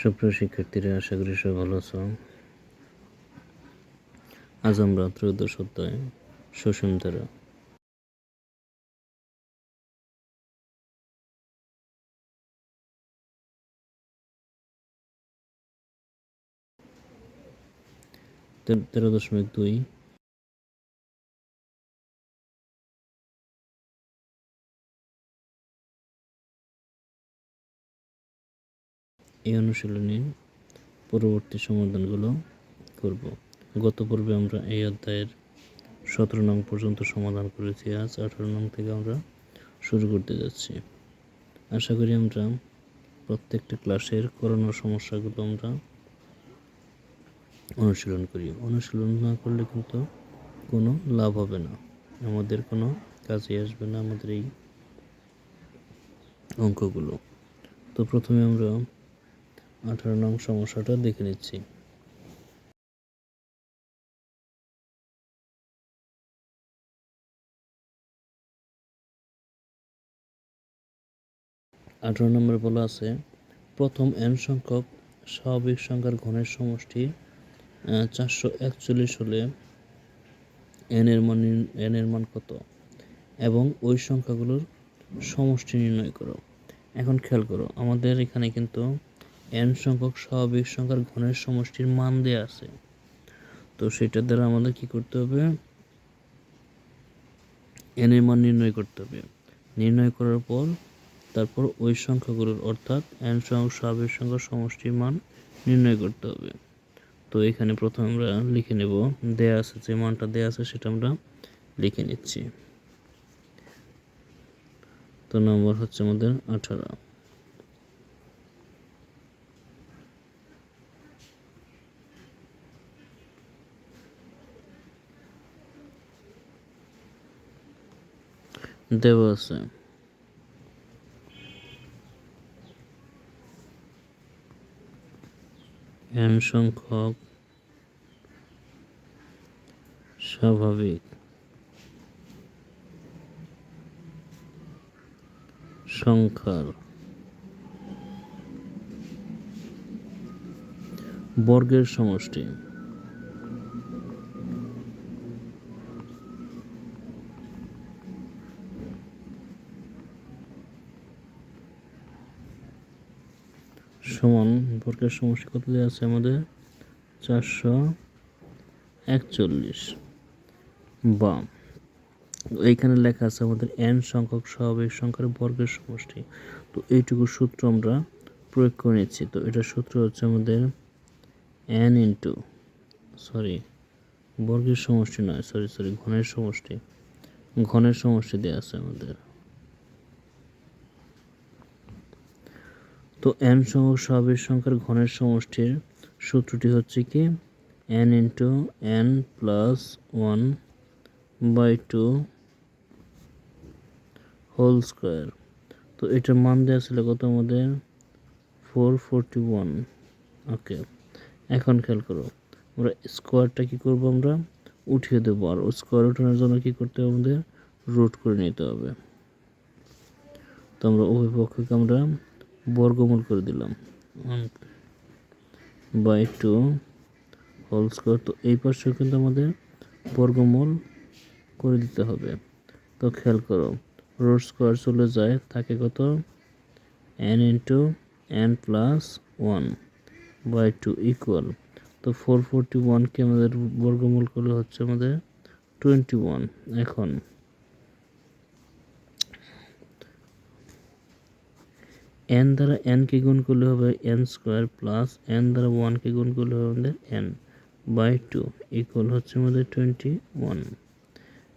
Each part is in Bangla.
সুপ্রিয় শিক্ষার্থীরা, আশা করি সবাই ভালো আছো। আজ আমরা ত্রয়োদশ অধ্যায় সসীম ধারা। তেরো দশমিক দুই এই অনুশীলনীর পরবর্তী সমাধানগুলো করব। গত পর্বে আমরা এই অধ্যায়ের সতেরো নং পর্যন্ত সমাধান করেছি। আজ আঠারো নং থেকে আমরা শুরু করতে যাচ্ছি। আশা করি আমরা প্রত্যেকটা ক্লাসের করোনা সমস্যাগুলো আমরা অনুশীলন করি। অনুশীলন না করলে কিন্তু কোনো লাভ হবে না। আমাদের কোনো কাজে আসবে না আমাদের এই অঙ্কগুলো। তো প্রথমে আমরা আঠারো নং সমস্যাটা দেখে নিচ্ছি। আঠারো নম্বরে বলা আছে, প্রথম এন সংখ্যক স্বাভাবিক সংখ্যার ঘনের সমষ্টি চারশো একচল্লিশ হলে এন মান নির্ণ- এন এর মান কত? এবং ওই সংখ্যাগুলোর সমষ্টি নির্ণয় করো। এখন খেয়াল করো, আমাদের এখানে কিন্তু এন সংখ্যক স্বাভাবিক সংখ্যার ঘনের সমষ্টির মান দেয়া আছে। তো সেটার দ্বারা আমাদের কি করতে হবে? এন এর মান নির্ণয় করতে হবে। নির্ণয় করার পর তারপর ওই সংখ্যাগুলোর অর্থাৎ এন সংখ্যক স্বাভাবিক সংখ্যার সমষ্টির মান নির্ণয় করতে হবে। তো এখানে প্রথমে আমরা লিখে নেব, দেয়া আছে যে মানটা দেয়া আছে সেটা আমরা লিখে নিচ্ছি। তো নম্বর হচ্ছে আমাদের আঠারো। দেওয়া আছে। এন সংখ্যক স্বাভাবিক। সংখ্যার। বর্গের সমষ্টি। সমান, বর্গের সমষ্টি কত দেওয়া আছে আমাদের? চারশো একচল্লিশ। বা এইখানে লেখা আছে আমাদের এন সংখ্যক স্বাভাবিক সংখ্যার বর্গের সমষ্টি। তো এইটুকু সূত্র আমরা প্রয়োগ করে নিচ্ছি। তো এটা সূত্র হচ্ছে আমাদের এন ইন্টু সরি বর্গের সমষ্টি নয় সরি সরি ঘনের সমষ্টি। ঘনের সমষ্টি দেওয়া আছে আমাদের। তো এন সংখ্যক স্বাভাবিক সংখ্যার ঘনের সমষ্টির সূত্রটি হচ্ছে কি? N into N plus one by two whole square তো এটার মান দেওয়া ছিল কত আমাদের? ফোর ফোরটি ওয়ান ওকে এখন খেয়াল করো। আমরা স্কোয়ারটা কী করব আমরা? উঠিয়ে দেবো আর স্কোয়ার উঠানোর জন্য কী করতে হবে আমাদের? রুট করে নিতে হবে। তো আমরা উভয় পক্ষকে আমরা বর্গমূল করে দিলাম। বাই টু হোল স্কোয়ার তো এই পাশেও কিন্তু আমাদের বর্গমূল করে দিতে হবে। তো খেয়াল করো রোড স্কোয়ার চলে যায় থাকে কত? N into N plus one by two equal তো ফোর ফোরটি ওয়ানকে আমাদের বর্গমূল করলে হচ্ছে আমাদের টোয়েন্টি ওয়ান এখন এন দ্বারা এনকে গুণ করলে হবে এন স্কোয়ার প্লাস এন দ্বারা ওয়ানকে গুণ করলে হবে আমাদের এন বাই টু ইকুয়াল হচ্ছে আমাদের টোয়েন্টি ওয়ান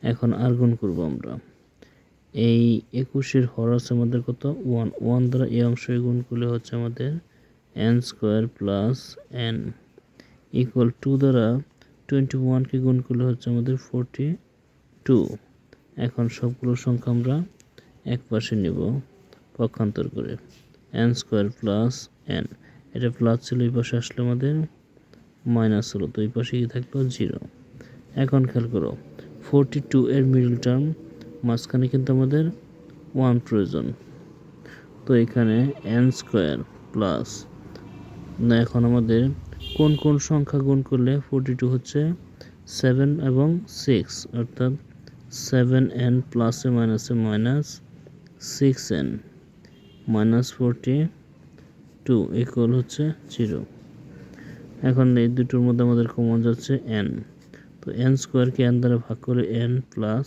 এখন আর গুণ করব আমরা। এই একুশের হর আছে আমাদের কত? ওয়ান ওয়ান দ্বারা এই অংশে গুণ করলে হচ্ছে আমাদের N square plus N equal two দ্বারা টোয়েন্টি ওয়ানকে গুণ করলে হচ্ছে আমাদের ফোরটি টু এখন সবগুলো সংখ্যা আমরা এক পাশে নেব। পক্ষান্তর করে। এন স্কোয়ার প্লাস এন এটা প্লাস ছিল এই পাশে আসলে আমাদের মাইনাস হলো, তো এই পাশে থাকল জিরো এখন খেয়াল করো ফোরটি টু এর মিডল টার্ম মাঝখানে কিন্তু আমাদের ওয়ান প্রয়োজন। তো এখানে এন স্কোয়ার প্লাস না, এখন আমাদের কোন কোন সংখ্যা গুণ করলে ফোরটি টু হচ্ছে সেভেন এবং সিক্স অর্থাৎ সেভেন এন প্লাসে মাইনাসে minus six N minus forty two equal হচ্ছে জিরো এখন এই দুটোর মধ্যে আমাদের কমন যাচ্ছে এন তো এন স্কোয়ারকে এন দ্বারা ভাগ করে এন প্লাস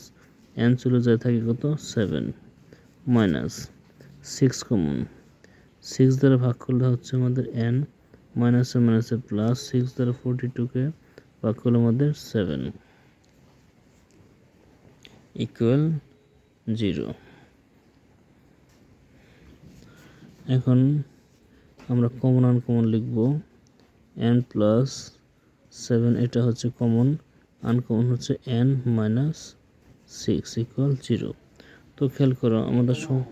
এন চলে যায় থাকে কত? Seven minus six common six দ্বারা ভাগ করলে হচ্ছে আমাদের এন মাইনাসে মাইনাসে প্লাস সিক্স দ্বারা ফোরটি টুকে ভাগ করলে আমাদের সেভেন ইকুয়াল জিরো এখন আমরা কমন আনকমন লিখব। এন প্লাস সেভেন এটা হচ্ছে কমন আনকমন হচ্ছে N minus six equal zero তো খেয়াল করো, আমাদের সব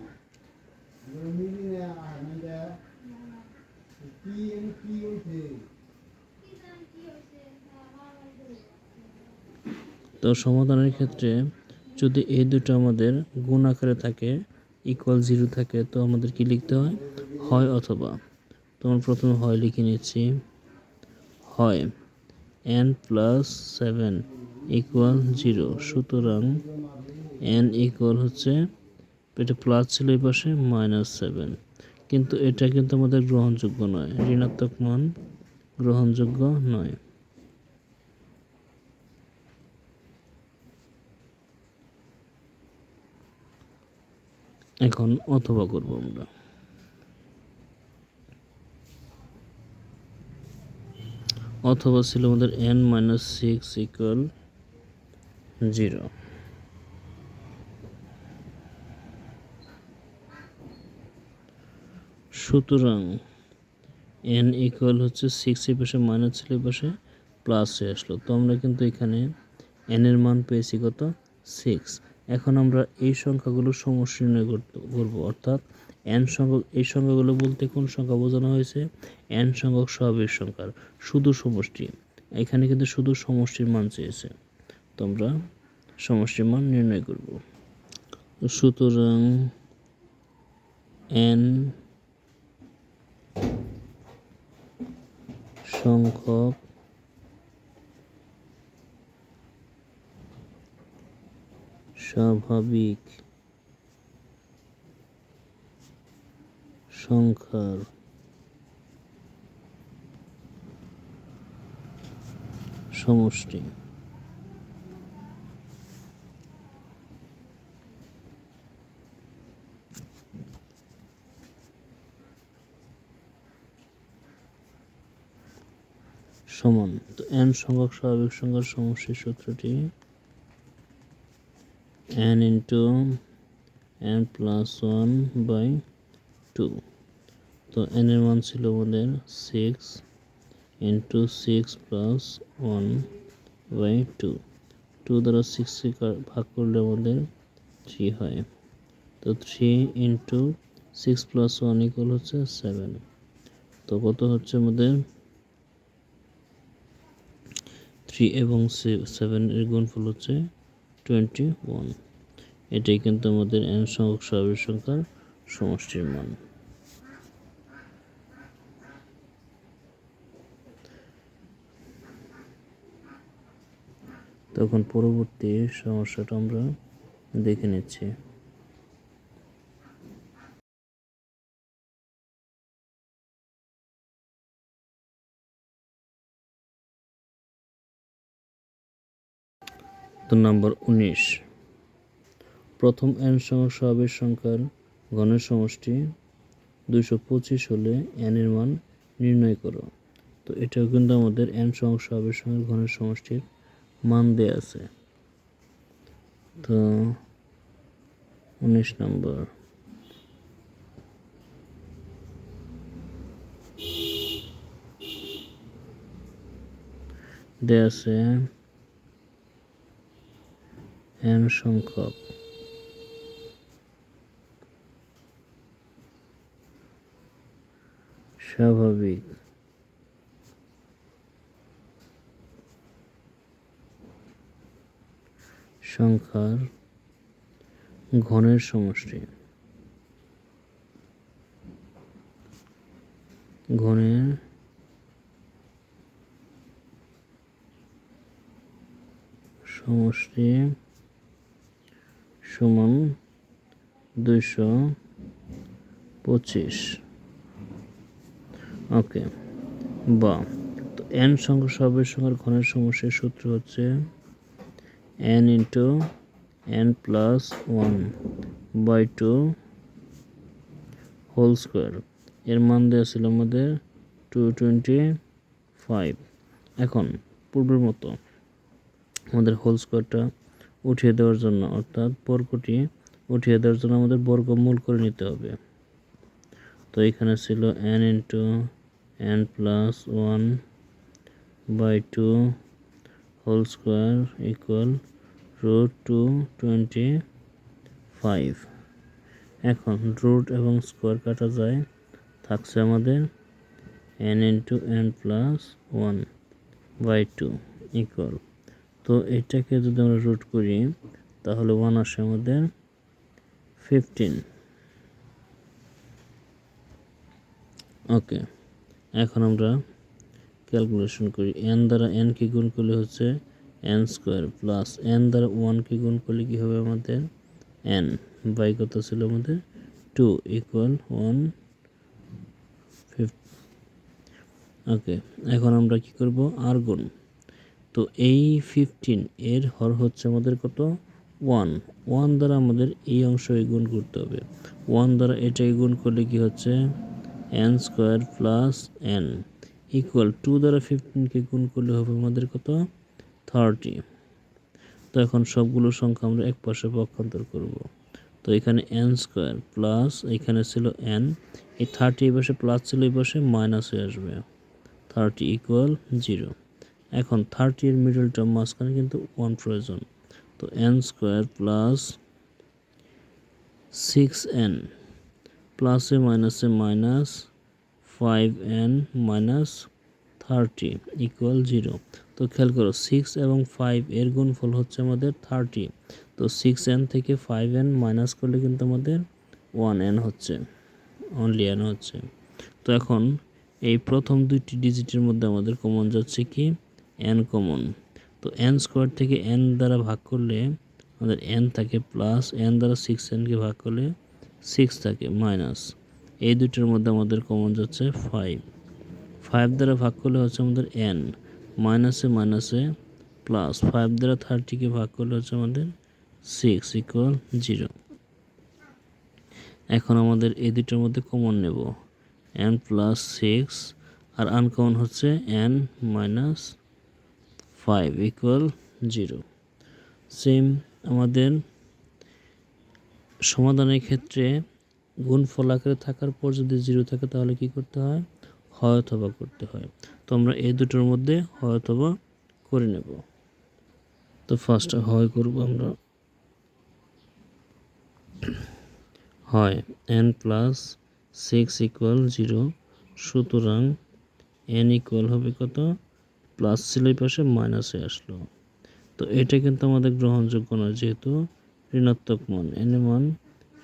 তো সমাধানের ক্ষেত্রে যদি এই দুটো আমাদের গুণ আকারে থাকে ইকুয়াল জিরো থাকে, তো আমাদের কি লিখতে হয় হয় অথবা। তো আমরা প্রথমে হয় লিখে নিচ্ছি, হয়। N plus seven equal zero সুতরাং এন ইকুয়াল হচ্ছে, এটা প্লাস ছিল এই পাশে মাইনাস সেভেন কিন্তু এটা কিন্তু আমাদের গ্রহণযোগ্য নয়, ঋণাত্মক মান গ্রহণযোগ্য নয়। এখন অথবা করব আমরা। অথবা ছিল আমাদের N minus six equal zero সুতরাং এন ইকুয়াল হচ্ছে সিক্স এর পাশে মাইনাস ছিল পাশে প্লাস হয়ে আসলো। তো আমরা কিন্তু এখানে এন এর মান পেয়েছি কত? সিক্স এখন আমরা এই সংখ্যাগুলো সমষ্টি নির্ণয় করব। অর্থাৎ এন সংখ্যক, এই সংখ্যাগুলো বলতে কোন সংখ্যা বোঝানো হয়েছে? এন সংখ্যক স্বাভাবিক সংখ্যার শুধু সমষ্টি। এখানে কিন্তু শুধু সমষ্টির মান চেয়েছে। তো আমরা সমষ্টির মান নির্ণয় করব। সুতরাং এন সংখ্যক স্বাভাবিক সংখ্যার সমষ্টি। সমান। তো এন সংখ্যক স্বাভাবিক সংখ্যার সমষ্টির সূত্রটি n into n plus one by two তো n এর মান ছিল আমাদের six into six plus one by two two দ্বারা সিক্সকে ভাগ করলে আমাদের থ্রি হয়। তো three into six plus one equal হচ্ছে সেভেন তো কত হচ্ছে আমাদের থ্রি এবং সেভেন এর গুণফল হচ্ছে টোয়েন্টি ওয়ান এটাই কিন্তু আমাদের এন সংখ্যক স্বাভাবিক সংখ্যার সমষ্টির মান। তখন পরবর্তী সমস্যাটা আমরা দেখে নিচ্ছি। তো নাম্বার উনিশ। প্রথম এন সংখ্যক সংখ্যার ঘনের সমষ্টি দুইশো পঁচিশ হলে এন এর মান নির্ণয় করো। তো এটাও কিন্তু আমাদের এন সংখ্যক স্বাভাবিক সংখ্যার ঘনের সমষ্টির মান দেয়া আছে। তো উনিশ নম্বর। দেয়া আছে এন সংখ্যক। স্বাভাবিক। সংখ্যার ঘনের সমষ্টি। ঘনের সমষ্টি সমান দুইশো পঁচিশ। ওকে, বা। তো এন সংখ্যক সবের সংখ্যার ঘনের সমস্যার সূত্র হচ্ছে N into N plus one by two whole square এর মান দেওয়া ছিল আমাদের টু টোয়েন্টি ফাইভ এখন, পূর্বের মতো আমাদের হোল স্কোয়ারটা উঠিয়ে দেওয়ার জন্য, অর্থাৎ বর্গটি উঠিয়ে দেওয়ার জন্য আমাদের বর্গমূল করে নিতে হবে। তো এখানে ছিল N into N plus one by two whole square equal root two twenty five এখন রুট এবং স্কোয়ার কাটা যায়, থাকছে আমাদের N into N plus one by two equal তো এটাকে যদি আমরা রুট করি, তাহলে ওয়ান আসে আমাদের ফিফটিন ওকে এখন আমরা ক্যালকুলেশন করি। এন দ্বারা এন কি গুণ করলে হচ্ছে এন স্কোয়ার প্লাস এন দ্বারা ওয়ান কি গুণ করলে কী হবে আমাদের এন বাই কত ছিল আমাদের? টু ইকুয়াল ওয়ান ওকে এখন আমরা কি করব? আর গুণ। তো এই ফিফটিন এর হর হচ্ছে আমাদের কত? ওয়ান ওয়ান দ্বারা আমাদের এই অংশ গুণ করতে হবে। ওয়ান দ্বারা এটাই গুণ করলে কি হচ্ছে? N square plus N equal two দ্বারা ফিফটিনকে গুণ করলে হবে আমাদের কত? থার্টি তো এখন সবগুলো সংখ্যা আমরা এক পাশে পক্ষান্তর করব। তো এখানে এন স্কোয়ার প্লাস এখানে ছিল এন এই থার্টি এই পাশে প্লাস ছিল, এই পাশে মাইনাস হয়ে আসবে। থার্টি ইকুয়াল জিরো এখন থার্টি এর মিডল টার্ম মাঝখানে কিন্তু ওয়ান প্রয়োজন। তো N square plus six N প্লাসে মাইনাসে minus five N minus thirty equal zero তো খেয়াল করো সিক্স এবং ফাইভ এর গুণফল হচ্ছে আমাদের থার্টি তো সিক্স এন থেকে ফাইভ এন মাইনাস করলে কিন্তু আমাদের ওয়ান এন হচ্ছে অনলি এন হচ্ছে। তো এখন এই প্রথম দুইটি ডিজিটের মধ্যে আমাদের কমন যাচ্ছে কি? এন কমন তো এন স্কোয়ার থেকে এন দ্বারা ভাগ করলে আমাদের এন থাকে প্লাস এন দ্বারা সিক্স এনকে ভাগ করলে সিক্স থাকে মাইনাস এই দুটোর মধ্যে আমাদের কমন যাচ্ছে ফাইভ ফাইভ দ্বারা ভাগ করলে হচ্ছে আমাদের এন মাইনাসে মাইনাসে প্লাস ফাইভ দ্বারা থার্টিকে ভাগ করলে হচ্ছে আমাদের সিক্স ইকুয়াল জিরো এখন আমাদের এই দুটোর মধ্যে কমন নেব। এন প্লাস সিক্স আর আনকমন হচ্ছে N minus five equal zero same আমাদের সমাধানের ক্ষেত্রে গুণফল আকারে থাকার পর যদি জিরো থাকে তাহলে কি করতে হয়? হয় অথবা করতে হয়। তো আমরা এই দুটোর মধ্যে হয় অথবা করে নেব। তো ফার্স্ট হয় করব আমরা। হয় N plus six equal zero সুতরাং এন ইকুয়াল হবে কত? প্লাস ছিল এই পাশে মাইনাসে আসলো। তো এটা কিন্তু আমাদের গ্রহণযোগ্য নয় যেহেতু ঋণাত্মক মান এন মান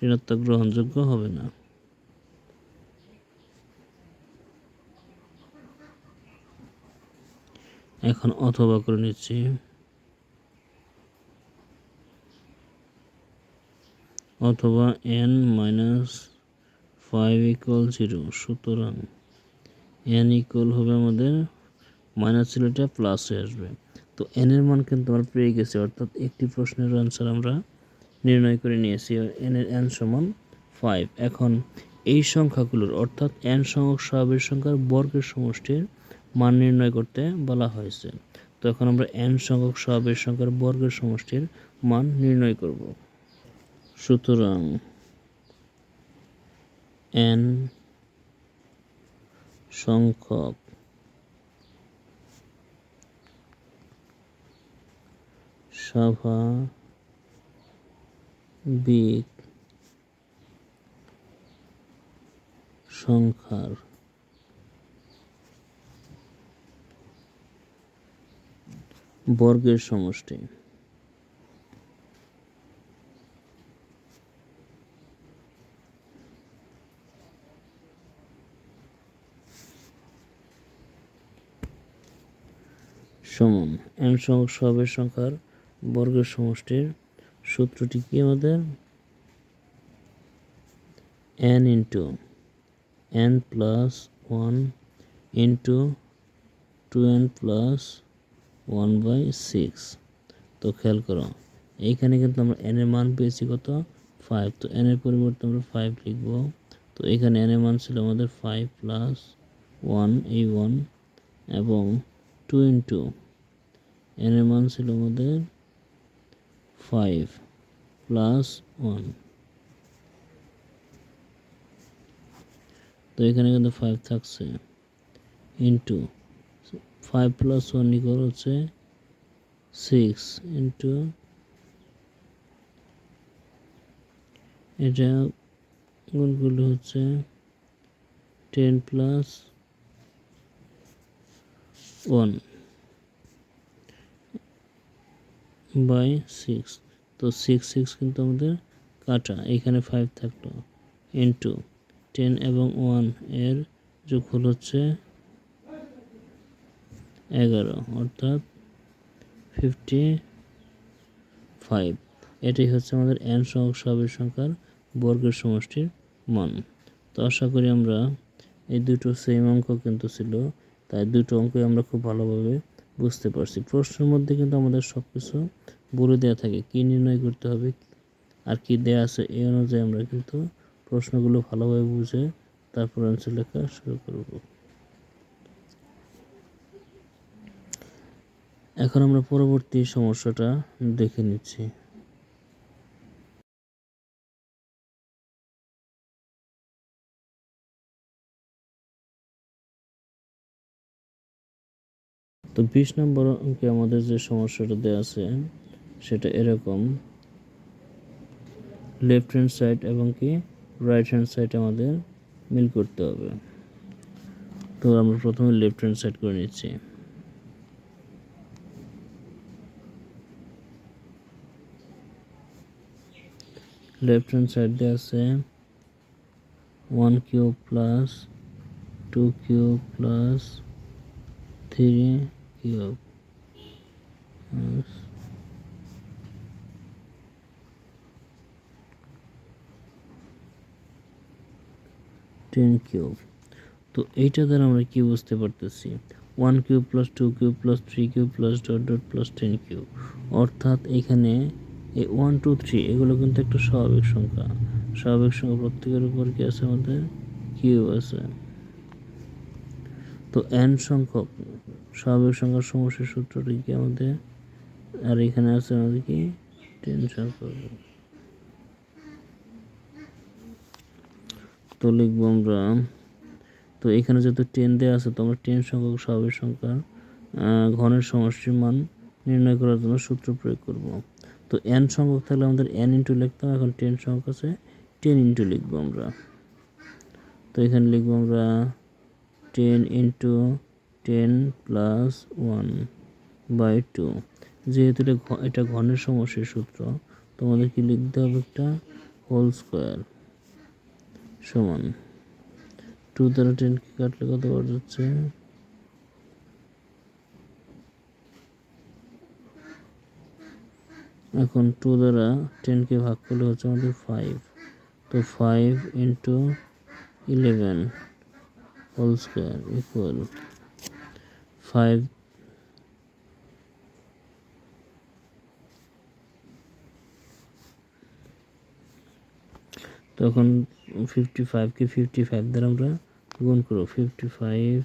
ঋণাত্মক গ্রহণযোগ্য হবে না। এখন অথবা করে নিচ্ছি। অথবা n minus five equal zero সুতরাং এন ইকুয়াল হবে আমাদের মাইনাস ছিল প্লাসে আসবে। তো এন এর মান কিন্তু আমরা পেয়ে গেছি, অর্থাৎ একটি প্রশ্নের আনসার আমরা নির্ণয় করে নিয়েছি এন এর এন সমান ফাইভ এখন এই সংখ্যাগুলোর, অর্থাৎ এন সংখ্যক স্বাভাবিক সংখ্যার বর্গের সমষ্টির মান নির্ণয় করতে বলা হয়েছে। তো এখন আমরা এন সংখ্যক স্বাভাবিক সংখ্যার বর্গের সমষ্টির মান নির্ণয় করব। সুতরাং এন সংখ্যক স্বাভাবিক সংখ্যার বর্গের সমষ্টি। সমান এন সংখ্যক সবের সংখ্যার বর্গের সমষ্টির সূত্রটি কি আমাদের? N into n plus one into two n plus one by six তো খেয়াল করো, এইখানে কিন্তু আমরা এন এর মান পেয়েছি কত? ফাইভ তো এন এর পরিবর্তে আমরা ফাইভ লিখব। তো এখানে এন এর মান ছিল আমাদের ফাইভ প্লাস ওয়ান এই ওয়ান এবং টু ইন্টু এন এর মান ছিল আমাদের ফাইভ প্লাস ওয়ান তো এখানে কিন্তু ফাইভ থাকছে। Into five plus one equal হচ্ছে সিক্স ইন্টু এটা গুণগুলো হচ্ছে ten plus one by six তো সিক্স সিক্স কিন্তু আমাদের কাটা। এখানে ফাইভ থাকল। ইন্টু টেন এবং ওয়ানের যোগফল হচ্ছে এগারো, অর্থাৎ ফিফটি ফাইভ এটাই হচ্ছে আমাদের এন সংখ্যক স্বাভাবিক সংখ্যার বর্গের সমষ্টির মান। তো আশা করি আমরা এই দুটো সেম অঙ্ক কিন্তু ছিল। তাই দুটো অঙ্কই আমরা খুব ভালোভাবে বুঝতে পারছি। প্রশ্নের মধ্যে কিন্তু আমাদের সব কিছু বলে দেওয়া থাকে, কী নির্ণয় করতে হবে আর কি দেওয়া আছে এই অনুযায়ী আমরা কিন্তু প্রশ্নগুলো ভালোভাবে বুঝে তারপর অ্যান্সার লেখা শুরু করব। এখন আমরা পরবর্তী সমস্যাটা দেখে নিচ্ছি। তো বিশ নম্বর অঙ্কে আমাদের যে সমস্যাটা দেওয়া আছে, সেটা এরকম। লেফট হ্যান্ড সাইড এবং কি রাইট হ্যান্ড সাইড আমাদের মিল করতে হবে। তো আমরা প্রথমে লেফট হ্যান্ড সাইড করে নিচ্ছি। লেফট হ্যান্ড সাইড দিয়ে আছে one cube plus two cube plus three cube ten cube তো এইটা দ্বারা আমরা কি বুঝতে পারতেছি? One cube plus two cube plus three cube plus dot dot plus ten cube অর্থাৎ এখানে এই ওয়ান টু থ্রি এগুলো কিন্তু একটা স্বাভাবিক সংখ্যা। স্বাভাবিক সংখ্যা প্রত্যেকের উপর কি আছে আমাদের? কিউব আছে। তো এন সংখ্যক স্বাভাবিক সংখ্যার সমস্যার সূত্রটি কি আমাদের? আর এখানে আছে আমাদের কি? টেন সংখ্যক তো লিখব আমরা। তো এখানে যেহেতু টেন দেওয়া আছে, তো আমরা টেন সংখ্যক স্বাভাবিক সংখ্যার ঘনের সমষ্টির মান নির্ণয় করার জন্য সূত্র প্রয়োগ করব। তো এন সংখ্যক থাকলে আমাদের এন ইন্টু লিখতাম, এখন টেন সংখ্যক আছে টেন ইন্টু লিখব আমরা। তো এখানে লিখব আমরা ten into ten plus one by two. যেহেতু এটা ঘনের সমস্যার সূত্র, তোমাদের কি লিখতে হবে একটা? হোল স্কোয়ার সমান। টু দ্বারা টেনকে কাটলে কত বার যাচ্ছে? এখন টু দ্বারা টেনকে ভাগ করলে হচ্ছে আমাদের ফাইভ। তো five into eleven whole square equal five তখন ফিফটি ফাইভকে ফিফটি ফাইভ দ্বারা আমরা গুণ করব। Fifty five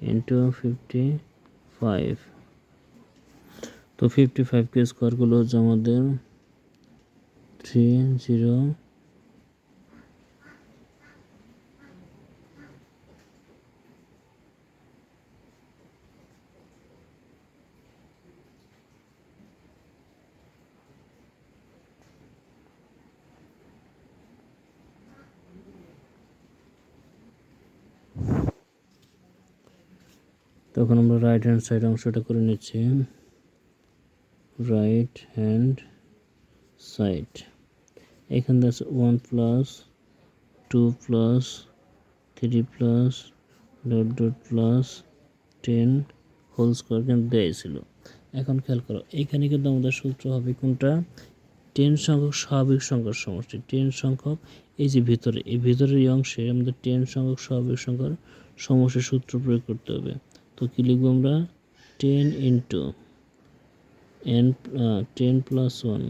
into fifty five তো ফিফটি ফাইভকে স্কোয়ার করলে হচ্ছে আমাদের থ্রি জিরো তখন আমরা রাইট হ্যান্ড সাইড অংশটা করে নিচ্ছি। রাইট হ্যান্ড সাইড এখান থেকে one plus two plus three plus dot dot plus ten whole square কিন্তু দেয় ছিল। এখন খেয়াল করো, এখানে কিন্তু আমাদের সূত্র হবে কোনটা? টেন সংখ্যক স্বাভাবিক সংখ্যার সমষ্টি। টেন সংখ্যক, এই যে ভিতরে, এই ভিতরের অংশে আমাদের টেন সংখ্যক স্বাভাবিক সংখ্যার সমষ্টির সূত্র প্রয়োগ করতে হবে। তো কী লিখব আমরা? Ten into n ten plus one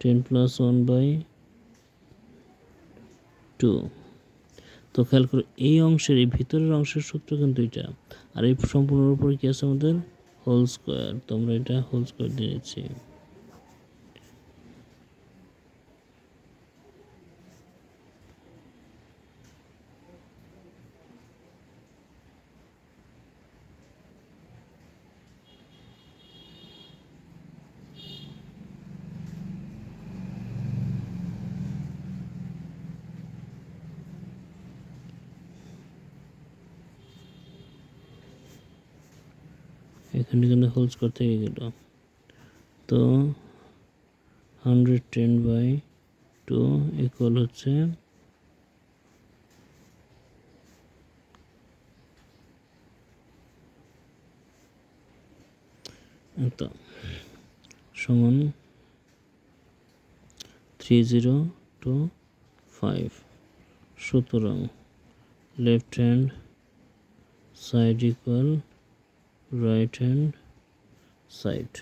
ten plus one by two তো খেয়াল করো, এই অংশের, এই ভিতরের অংশের সূত্র কিন্তু এটা। আর এই সম্পূর্ণের উপরে কী আছে আমাদের? হোল স্কোয়ার তো আমরা এটা হোল স্কোয়ার দিয়ে নিচ্ছি এখানে কিন্তু হোল স্কোয়ার থেকে গেল। তো hundred ten by two equal হচ্ছে এত। সমান থ্রি জিরো টু ফাইভ সুতরাং left hand side equal right hand side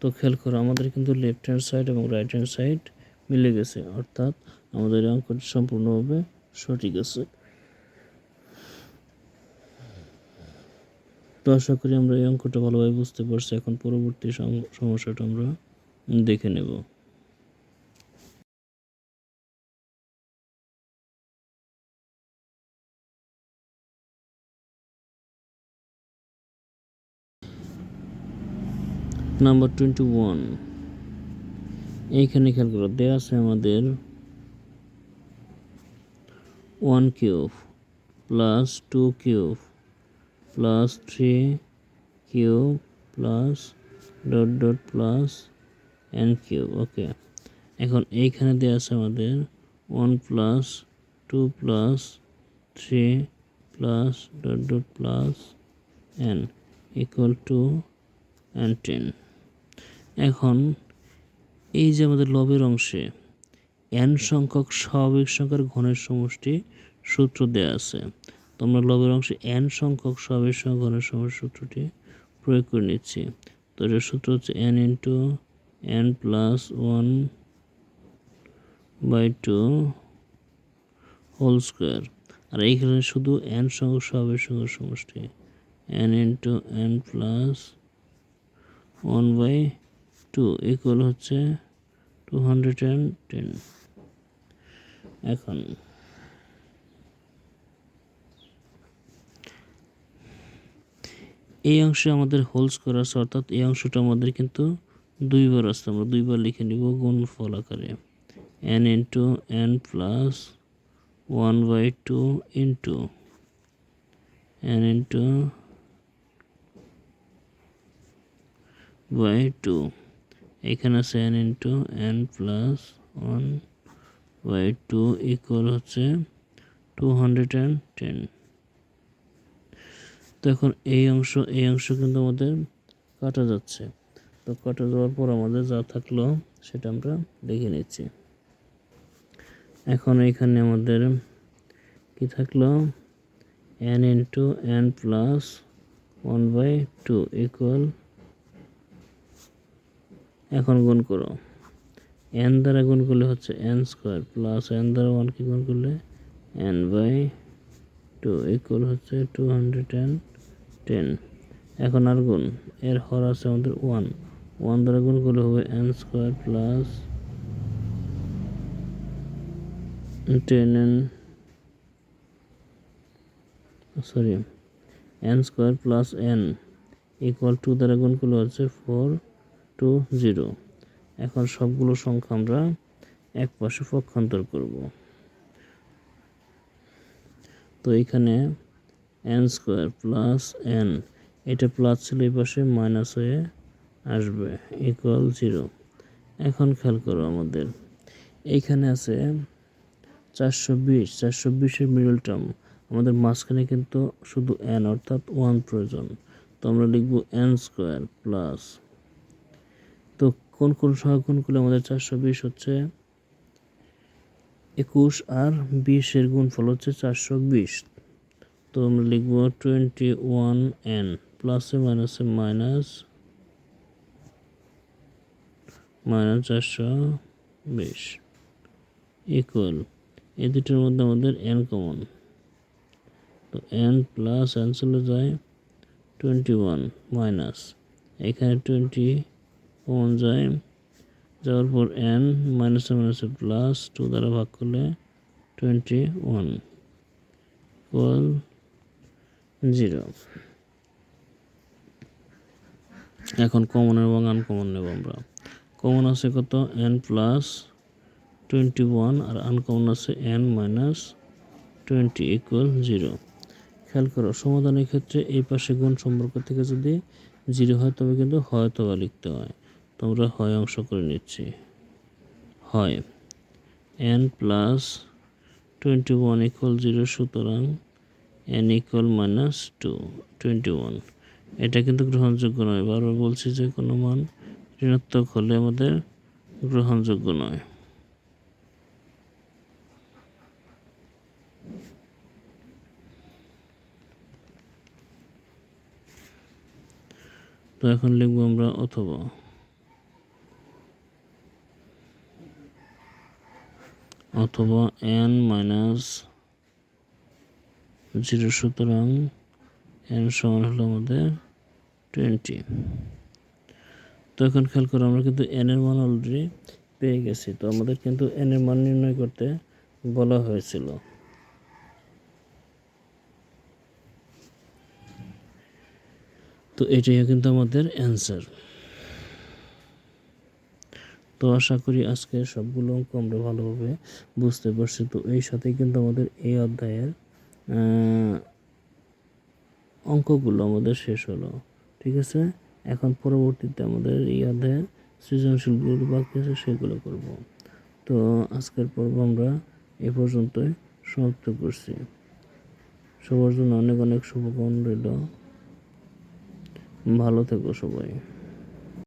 তো খেয়াল করো, আমাদের কিন্তু লেফট হ্যান্ড সাইড এবং রাইট হ্যান্ড সাইড মিলে গেছে, অর্থাৎ আমাদের অঙ্কটি সম্পূর্ণভাবে সঠিক আছে। তো আশা করি আমরা এই অঙ্কটা ভালোভাবে বুঝতে পারছি, এখন পরবর্তী সম- সমস্যাটা আমরা দেখে নেব। নাম্বার টোয়েন্টি ওয়ান এইখানে খেয়াল করো দেওয়া আছে আমাদের one cube plus two cube plus three cube plus dot dot plus n cube okay এখন এইখানে দেওয়া আছে আমাদের one plus two plus three plus dot dot plus n equal two and ten এখন এই যে আমাদের লবের অংশে এন সংখ্যক স্বাভাবিক সংখ্যার ঘনের সমষ্টি সূত্র দেওয়া আছে, তোমরা লবের অংশে এন সংখ্যক স্বাভাবিক সংখ্যা ঘনের সমষ্টি সূত্রটি প্রয়োগ করে নিচ্ছি। তো এটার সূত্র হচ্ছে n into n plus one by two whole square আর এইখানে শুধু এন সংখ্যক স্বাভাবিক সংখ্যার সমষ্টি n into n plus one by two equal হচ্ছে টু হান্ড্রেড অ্যান্ড টেন এখন এই অংশে আমাদের হোলস করা আছে, অর্থাৎ এই অংশটা আমাদের কিন্তু দুইবার আসছে আমরা দুইবার লিখে নিব গুণফল আকারে। N into n plus one by two into n into by two এখানে আছে n into n plus one by two equal হচ্ছে টু হান্ড্রেড অ্যান্ড টেন তো এখন এই অংশ এই অংশ কিন্তু আমাদের কাটা যাচ্ছে। তো কাটা যাওয়ার পর আমাদের যা থাকল সেটা আমরা দেখে নিচ্ছি। এখন এখানে আমাদের কি থাকল? N into n plus one by two equal এখন গুণ করো। এন দ্বারা গুণ করলে হচ্ছে এন স্কোয়ার প্লাস এন দ্বারা ওয়ানকে গুণ করলে এন বাই টু ইকুয়াল হচ্ছে টু হান্ড্রেড অ্যান্ড টেন এখন আর গুণ, এর হর আছে আমাদের ওয়ান ওয়ান দ্বারা গুণ করলে হবে n square plus ten n sorry n square plus n equal two দ্বারা গুণ করলে হচ্ছে ফোর টু জিরো। এখন সবগুলো সংখ্যা আমরা এক পাশে পক্ষান্তর করব। তো এখানে এন স্কোয়ার প্লাস এন এটা প্লাস ছিল এই পাশে মাইনাস হয়ে আসবে ইকুয়াল জিরো এখন খেয়াল করো আমাদের। এইখানে আছে চারশো বিশ, চারশো বিশের মিডল টার্ম আমাদের মাঝখানে কিন্তু শুধু এন অর্থাৎ ওয়ান প্রয়োজন। তো আমরা লিখব এন স্কোয়ার প্লাস কোন কোন সহগ করলে আমাদের চারশো বিশ হচ্ছে? একুশ আর বিশের গুণফল হচ্ছে চারশো বিশ। তো আমরা লিখব টোয়েন্টি ওয়ান এন প্লাসে মাইনাসে মাইনাস মাইনাস চারশো বিশ। ইকুয়াল এই দুটোর মধ্যে আমাদের এন কমন তো এন প্লাস এন চলে যায় টোয়েন্টি ওয়ান মাইনাস এখানে টোয়েন্টি ওয়ান যায়? যাওয়ার পর এন মাইনাসে মাইনাসে প্লাস টু দ্বারা ভাগ করলে টোয়েন্টি ওয়ান ইকুয়াল জিরো এখন কমন এবং আনকমন নেব আমরা। কমন আছে কত? এন প্লাস টোয়েন্টি ওয়ান আর আনকমন আছে n minus twenty equal zero খেয়াল করো, সমাধানের ক্ষেত্রে এই পাশে গুণ সম্পর্ক থেকে যদি জিরো হয়, তবে কিন্তু হয় তবা লিখতে হয়। তোমরা হয় অংশ করে নিচ্ছি। হয়। N plus twenty one equal zero সুতরাং n equal minus two twenty one এটা কিন্তু গ্রহণযোগ্য নয়। বারবার বলছি যে কোনো মান ঋণাত্মক হলে আমাদের গ্রহণযোগ্য নয়। তো এখন লিখব আমরা অথবা। অথবা এন মাইনাস জিরো সুতরাং এন সমান হলো আমাদের টোয়েন্টি তো এখন খেয়াল করো, আমরা কিন্তু এন এর মান অলরেডি পেয়ে গেছি। তো আমাদের কিন্তু এন এর মান নির্ণয় করতে বলা হয়েছিল। তো এটাই কিন্তু আমাদের অ্যান্সার তো আশা করি আজকে সবগুলো অঙ্ক আমরা ভালোভাবে বুঝতে পারছি। তো এই সাথে কিন্তু আমাদের এই অধ্যায়ের অঙ্কগুলো আমাদের শেষ হলো। ঠিক আছে? এখন পরবর্তীতে আমাদের এই অধ্যায়ের সৃজনশীলগুলো বাকি আছে, সেগুলো করব। তো আজকের পর্ব আমরা এ পর্যন্তই সমাপ্ত করছি। সবার জন্য অনেক অনেক শুভকামনা রইল। ভালো থেকো সবাই।